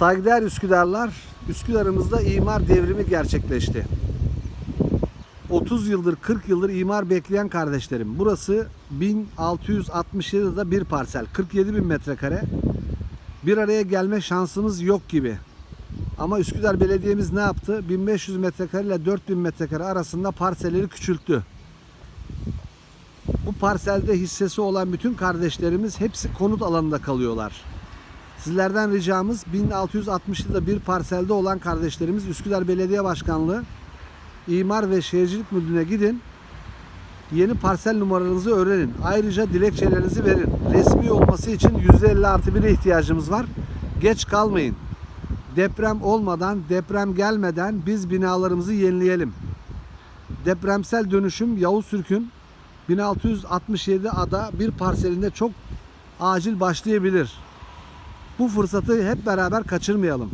Saygıdeğer Üsküdarlar, Üsküdar'ımızda imar devrimi gerçekleşti. 30 yıldır, 40 yıldır imar bekleyen kardeşlerim. Burası 1667'de bir parsel, 47 bin metrekare. Bir araya gelme şansımız yok gibi. Ama Üsküdar Belediye'miz ne yaptı? 1500 metrekare ile 4000 metrekare arasında parselleri küçülttü. Bu parselde hissesi olan bütün kardeşlerimiz hepsi konut alanında kalıyorlar. Sizlerden ricamız 1660'da bir parselde olan kardeşlerimiz Üsküdar Belediye Başkanlığı İmar ve Şehircilik Müdürlüğü'ne gidin. Yeni parsel numaranızı öğrenin. Ayrıca dilekçelerinizi verin. Resmi olması için %50 artı 1'e ihtiyacımız var. Geç kalmayın. Deprem olmadan, deprem gelmeden biz binalarımızı yenileyelim. Depremsel dönüşüm Yavuz Türk'ün 1667 ada bir parselinde çok acil başlayabilir. Bu fırsatı hep beraber kaçırmayalım.